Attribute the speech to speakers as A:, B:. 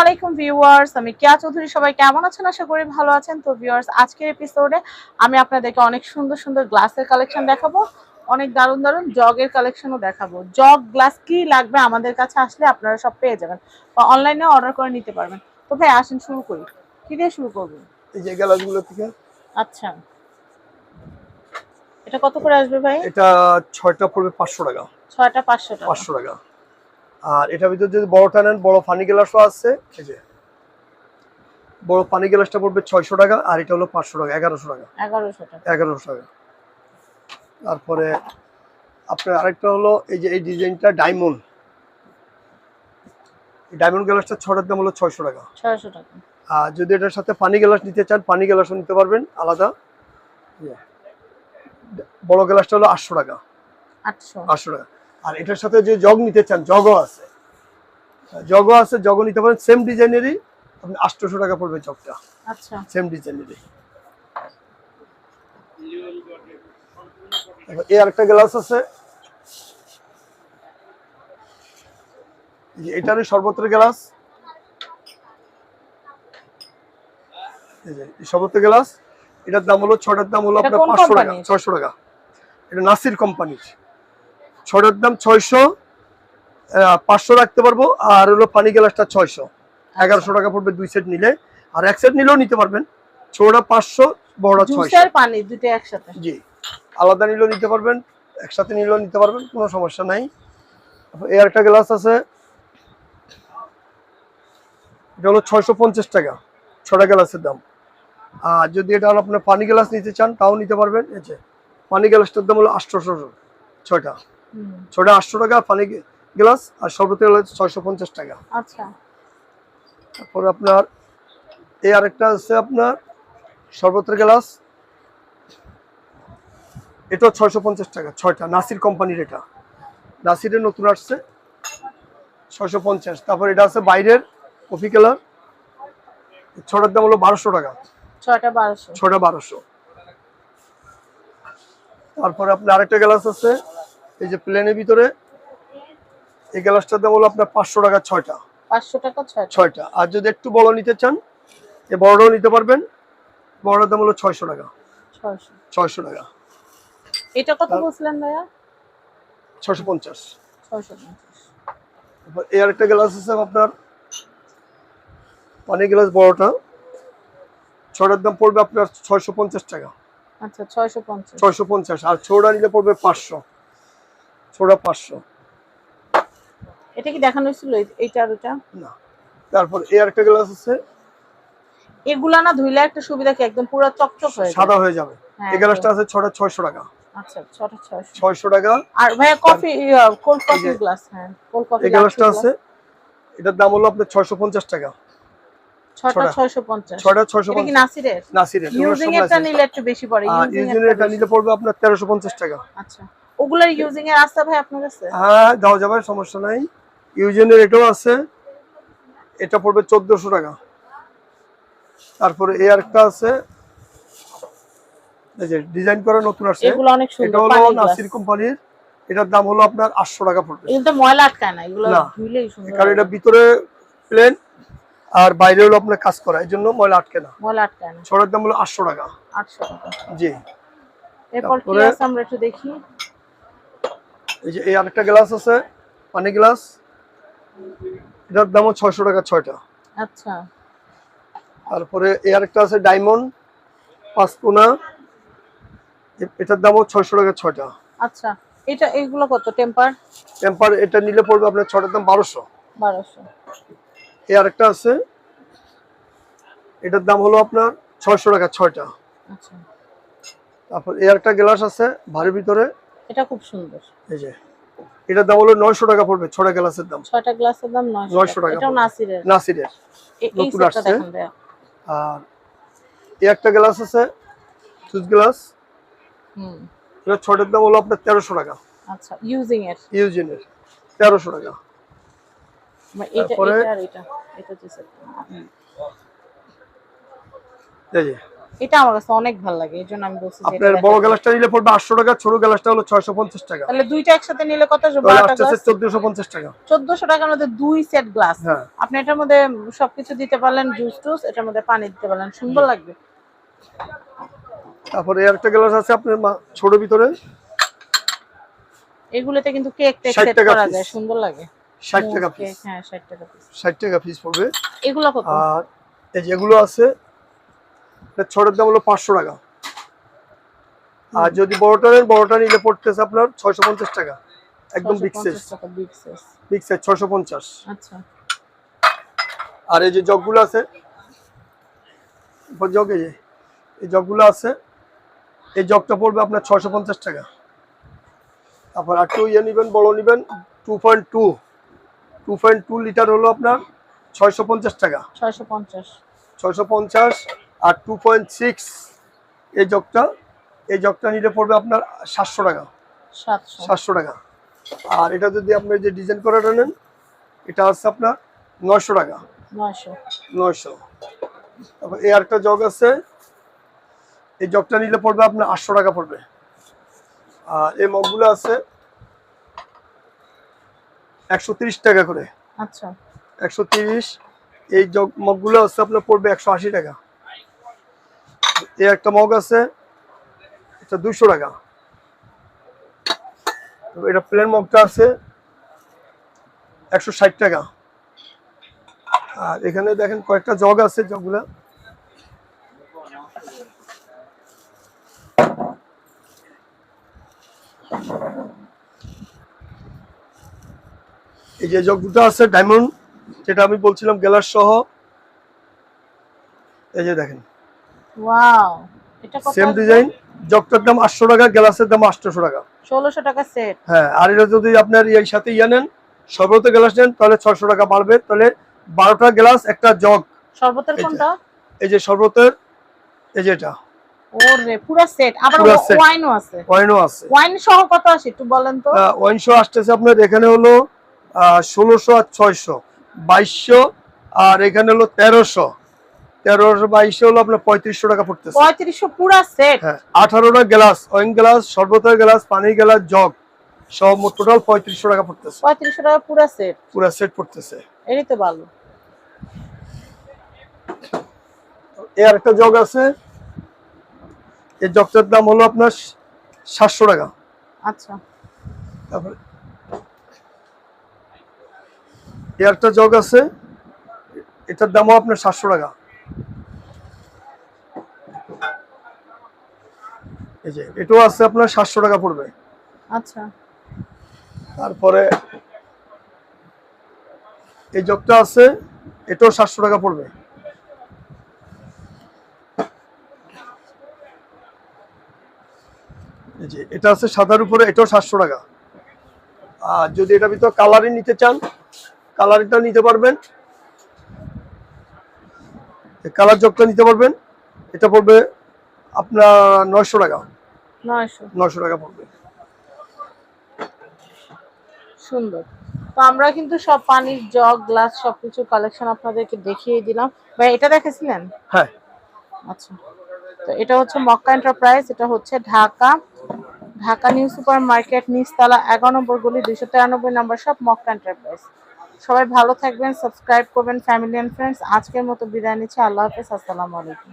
A: আলাইকুম ভিউয়ার্স আমি কেয়া চৌধুরী সবাই কেমন আছেন? আশা করি ভালো আছেন। তো ভিউয়ার্স আজকের এপিসোডে আমি আপনাদেরকে অনেক সুন্দর সুন্দর গ্লাসের কালেকশন দেখাবো অনেক দারুণ দারুণ জগের কালেকশনও দেখাবো। জগ গ্লাস কি লাগবে আমাদের কাছে আসলে আপনারা সব পেয়ে যাবেন বা অনলাইনে অর্ডার করে নিতে পারবেন। তো ভাই আসেন শুরু করি। কি দিয়ে শুরু করব?
B: এই যে গ্লাসগুলো থেকে।
A: আচ্ছা। এটা কত করে আসবে ভাই?
B: এটা ছয়টা পড়বে পাঁচশো টাকা।
A: ছয়টা পাঁচশো টাকা।
B: পাঁচশো টাকা। আর এটার ভিতরে যদি বড়টা নেন বড় পানি গ্লাসও আছে। এই যে। বড় পানি গ্লাসটা পড়বে ছয়শো টাকা আর এটা হলো পাঁচশো টাকা এগারোশো টাকা।
A: এগারোশো টাকা।
B: এগারোশো টাকা। তারপরে আপনার আরেকটা হলো এই যে এই ডিজাইনটা ডায়মন্ড এই ডায়মন্ড গ্লাসটা ছটার দাম হলো ছয়শো টাকা।
A: ছয়শো টাকা।
B: আর যদি এটার সাথে পানি গ্লাস নিতে চান পানি গ্লাসও নিতে পারবেন আলাদা। এই যে, বড় গ্লাসটা হলো আটশো টাকা।
A: আটশো।
B: আটশো টাকা। আর এটার সাথে যে জগ নিতে চান জগও আছে। জগও আছে জগও নিতে পারেন। সেম ডিজাইনেরই আপনি আটশোশো টাকা পড়বে জগটা।
A: আচ্ছা।
B: সেম ডিজাইনেরই। এই আরেকটা গ্লাস আছে। এটারই সর্বত্র গ্লাস সর্বত্র গ্লাস এটার দাম হলো ছটার দাম হলো আপনার পাঁচশো টাকা? ছয়শো টাকা। এটা নাসির কোম্পানির ছটার দাম ছয়শো পাঁচশো রাখতে পারব আর হলো পানি গ্লাসটা ছয়শো। এগারোশো টাকা পড়বে দুই সেট নিলে আর এক সেট নিলেও নিতে পারবেন। ছোটটা পাঁচশো বড়টা ছয়শো।
A: পানি দুটো একসাথে?
B: জি। আলাদা নিলেও নিতে পারবেন একসাথে নিলেও নিতে পারবেন কোনো সমস্যা নাই। এই একটা গ্লাস আছে। এটা হলো ছয়শো পঞ্চাশ টাকা ছটা গ্লাসের দাম। আর যদি এটা হলো আপনার পানি গ্লাস নিতে চান তাও নিতে পারবেন এই যে পানি গ্লাসটার দাম হলো আটশোশো ছয়টা।
A: হুম,
B: ছটা আটশো টাকা পানি গ্লাস আর সর্বত হলো ছয়শো পঞ্চাশ টাকা।
A: আচ্ছা।
B: তারপর আপনার এই আরেকটা আছে আপনার সর্বত্র গ্লাস। এটা ছয়শো পঞ্চাশ টাকা ছয়টা। নাসির কোম্পানির এটা। নাসিরের নতুন আসছে ছয়শো পঞ্চাশ। তারপর এটা আছে বাইরের কফি কালার। ছটার দাম হলো বারোশো টাকা।
A: ছয়টা বারোশো।
B: ছটা বারোশো। তারপরে আপনার আরেকটা গ্লাস আছে এই যে প্লেনের ভিতরে এই গ্লাসটার দাম হলো আপনার পাঁচশো টাকা ছয়টা।
A: পাঁচশো টাকা ছয়টা।
B: আর যদি একটু বড় নিতে চান এই বড়টাও নিতে পারবেন। বড়টার দাম হলো ছয়শো টাকা।
A: ছয়শো।
B: টাকা।
A: এটা কত বলছিলেন ভাইয়া?
B: ছয়শো পঞ্চাশ।
A: ছয়শো পঞ্চাশ।
B: তারপর এই আরেকটা গ্লাস আছে আপনার পানি গ্লাস বড়টা। ছটার দাম পড়বে আপনার ছয়শো পঞ্চাশ টাকা।
A: আচ্ছা ছয়শো পঞ্চাশ।
B: আর ছোটা নিলে পড়বে পাঁচশো। ছোটা পাঁচশো।
A: এটা কি দেখানো হয়েছিল? এইটা আর ওটা?
B: না। তারপর এই আরেকটা গ্লাস আছে।
A: এগুলা না ধুইলে একটা সুবিধা কি? একদম পুরো চকচক হয়ে
B: সাদা হয়ে যাবে।
A: হ্যাঁ,
B: এই গ্লাসটা আছে ছটা ছয়শো টাকা।
A: আচ্ছা ছটা ছয়শো।
B: ছয়শো টাকা।
A: আর ভাইয়া কফি কোল্ড কফি গ্লাস হ্যাঁ কোল্ড কফি
B: এই গ্লাসটা আছে। এটার দাম হলো আপনার ছয়শো পঞ্চাশ টাকা।
A: ছটা
B: ছটা।
A: ছয়শো পঞ্চাশ।
B: ছয়টা ছয়শো
A: এটা কি নাসিরের?
B: নাসিরের।
A: ইউজিং নিলে একটু বেশি পড়ে। ইউজিং
B: এটা নিলে পড়বে আপনার তেরোশো পঞ্চাশ টাকা।
A: আচ্ছা। ওগুলার ইউজিং এর রাস্তা ভাই আপনার কাছে?
B: হ্যাঁ দেওয়া যাবে সমস্যা নাই। ইউজিনের এটাও আছে। এটা পড়বে চোদ্দশো টাকা। তারপরে এই আরেকটা আছে। এই যে ডিজাইন করা নতুন আসছে।
A: এগুলো অনেক সুন্দর এটা হলো
B: নাসির কোম্পানির। এটার দাম হলো আপনার আটশো টাকা পড়বে।
A: তো ময়লা আটকায় না এগুলো ধুইলেই সুন্দর
B: কারণ এটা ভিতরে প্লেন আর বাইরে হলো আপনার কাজ করা এই জন্য ময়লা আটকে না।
A: ময়লা আটকায় না।
B: ছড়ার দাম হলো আটশো টাকা।
A: আটশো টাকা।
B: জি।
A: এরপর কি আছে আমরা একটু দেখি।
B: এই যে এই আরেকটা গ্লাস আছে পানি গ্লাস। এটার দামও ছয়শো টাকা ছয়টা।
A: আচ্ছা।
B: তারপরে এই আরেকটা আছে ডায়মন্ড পাঁচকোনা এটার দামও ছয়শো টাকা ছয়টা।
A: আচ্ছা এটা এগুলো কত টেম্পার?
B: টেম্পার এটা নিলে পড়বে আপনার ছটার দাম বারোশো।
A: বারোশো।
B: এই আরেকটা আছে এটার দাম হলো আপনার ছয়শো টাকা ছয়টা।
A: আচ্ছা।
B: তারপর এই আরেকটা গ্লাস আছে ভারীর ভিতরে
A: এটা খুব সুন্দর।
B: এই যে এটার দাম হলো নয়শো টাকা পড়বে ছটা গ্লাসের দাম।
A: ছয়টা গ্লাসের দাম নয়শো
B: 900 টাকা পড়বে।
A: নাসিরের।
B: নাসিরের।
A: এই
B: নতুন
A: সেটটা
B: আসছে।
A: ভাইয়া।
B: আর এই একটা গ্লাস আছে সুইচ গ্লাস।
A: হুম।
B: এটা ছটার দাম হলো আপনার তেরোশো টাকা।
A: আচ্ছা ইউজিং এর।
B: ইউজিনের তেরোশো টাকা।
A: মানে এটা এটা এটা এটা হচ্ছে set।
B: এই যে
A: এটা আমার কাছে অনেক ভালো লাগে এই জন্য আমি বলছি
B: আপনার বড় গ্লাসটা নিলে পড়বে আটশো টাকা ছোট গ্লাসটা হলো ছয়শো পঞ্চাশ টাকা।
A: তাহলে দুইটা একসাথে নিলে কত আসবে?
B: চোদ্দশো পঞ্চাশ টাকা।
A: চোদ্দশো টাকার মধ্যে দুই সেট গ্লাস
B: হ্যাঁ।
A: আপনি এটার মধ্যে সবকিছু দিতে পারলেন জুস টুস এটার মধ্যে পানি দিতে পারলেন সুন্দর লাগবে।
B: তারপরে একটা গ্লাস আছে আপনার ছোট ভিতরে।
A: এগুলোতে কিন্তু কেক টেক সেট করা যায় সুন্দর লাগে।
B: ষাট টাকা পিস
A: হ্যাঁ ষাট টাকা পিস
B: ষাট টাকা পিস পড়বে।
A: এগুলো কত?
B: আর এই যেগুলো আছে ছোটের দাম হলো পাঁচশো টাকা। আর যদি বড়টা নেন বড়টা নিলে পড়তেছে আপনার ছয়শো পঞ্চাশ টাকা। একদম বিগ সাইজ
A: বিগ সাইজ
B: ছয়শো পঞ্চাশ।
A: আচ্ছা।
B: আর এই যে জগগুলো আছে জগ এই যে এই জগগুলো আছে এই জগটা পড়বে আপনার ছয়শো পঞ্চাশ টাকা। তারপর আর একটু ইয়ে নেবেন বড় নেবেন two point two two point two litre হলো আপনার ছয়শো পঞ্চাশ টাকা।
A: ছয়শো পঞ্চাশ।
B: ছয়শো পঞ্চাশ আর টু পয়েন্ট সিক্স এই জগটা এই জগটা নিলে পড়বে আপনার সাতশো টাকা।
A: সাতশো।
B: টাকা। আর এটা যদি আপনি যে ডিজাইন করাটা নেন এটা আছে আপনার নয়শো টাকা।
A: নয়শো।
B: তারপর এই আরেকটা জগ আছে এই জগটা নিলে পড়বে আপনার আটশো টাকা পড়বে। আর এই মগগুলো আছে একশো তিরিশ টাকা করে।
A: আচ্ছা।
B: একশো তিরিশ এই জগ মগগুলো আছে আপনার পড়বে একশো আশি টাকা। একটা মগ আছে, এটা দুশো টাকা। এটা প্লেন মগটা আছে, একশো ষাট টাকা। আর এখানে দেখেন কয়েকটা জগ আছে, জগগুলা। এই যে জগ দুটো আছে, ডায়মন্ড, যেটা আমি বলছিলাম গ্লাস সহ। এই যে দেখেন।
A: ওয়াও এটা কত
B: সেম ডিজাইন জগটার দাম আটশো টাকা গ্লাসের দাম আটশোশো টাকা।
A: ষোলোশো টাকা সেট
B: হ্যাঁ আর এটা যদি আপনার এর সাথে ইয়ে নেন সর্বত গ্লাস নেন তাহলে ছয়শো টাকা বাড়বে। তাহলে বারোটা গ্লাস একটা জগ।
A: শরবতের
B: এই যে।
A: কোনটা?
B: এই যে এই এটা।
A: ওরে পুরো সেট আবার ওয়াইনও আছে।
B: ওয়াইনও আছে।
A: ওয়াইন সহ কত আসে একটু বলেন তো?
B: ওয়াইন আসতেছে আপনার এখানে হলো ষোলোশো আর ছয়শো বাইশশো আর এখানে হলো তেরোশো। তেরোশো বাইশশো হলো আপনার পঁয়ত্রিশশো টাকা পড়তেছে।
A: পঁয়ত্রিশশো পুরা সেট
B: হ্যাঁ আঠারোটা গ্লাস গ্লাস গ্লাস পানির গ্লাস জগ সব টোটাল পঁয়ত্রিশশো টাকা পড়তেছে।
A: পঁয়ত্রিশশো টাকা পুরা সেট
B: পুরো সেট পড়তেছে।
A: তো ভালো।
B: এ জগ আছে। এই জগটার দাম হলো আপনার সাতশো টাকা।
A: আচ্ছা।
B: তারপরে এ একটা জগ আছে। এটার দামও আপনার সাতশো টাকা। এই যে এটাও আছে আপনার সাতশো টাকা পড়বে।
A: আচ্ছা।
B: তারপরে এই জগটা আছে এটাও সাতশো টাকা পড়বে। এই যে এটা আছে সাদার উপরে এটাও সাতশো টাকা। আর যদি এটা ভিতর কালারিং নিতে চান কালারিংটা নিতে পারবেন। কালার জগটা নিতে পারবেন এটা পড়বে আপনার নয়শো টাকা।
A: নয়শো।
B: নয়শো টাকা পড়বে।
A: সুন্দর। তো আমরা কিন্তু সব পানির জগ গ্লাস সবকিছু কালেকশন আপনাদেরকে দেখিয়ে দিলাম। ভাই এটা দেখেছিলেন?
B: হ্যাঁ।
A: আচ্ছা। তো এটা হচ্ছে মক্কা এন্টারপ্রাইজ এটা হচ্ছে Dhaka. Dhaka new super market নিচতলা এগারো নম্বর গলি দুইশো তিরানব্বই নম্বর সব মক্কা এন্টারপ্রাইজ সবাই ভালো থাকবেন সাবস্ক্রাইব করবেন ফ্যামিলি অ্যান্ড ফ্রেন্ডস আজকের মতো বিদায় নিচ্ছি। আল্লাহ হাফেজ আসসালামু আলাইকুম।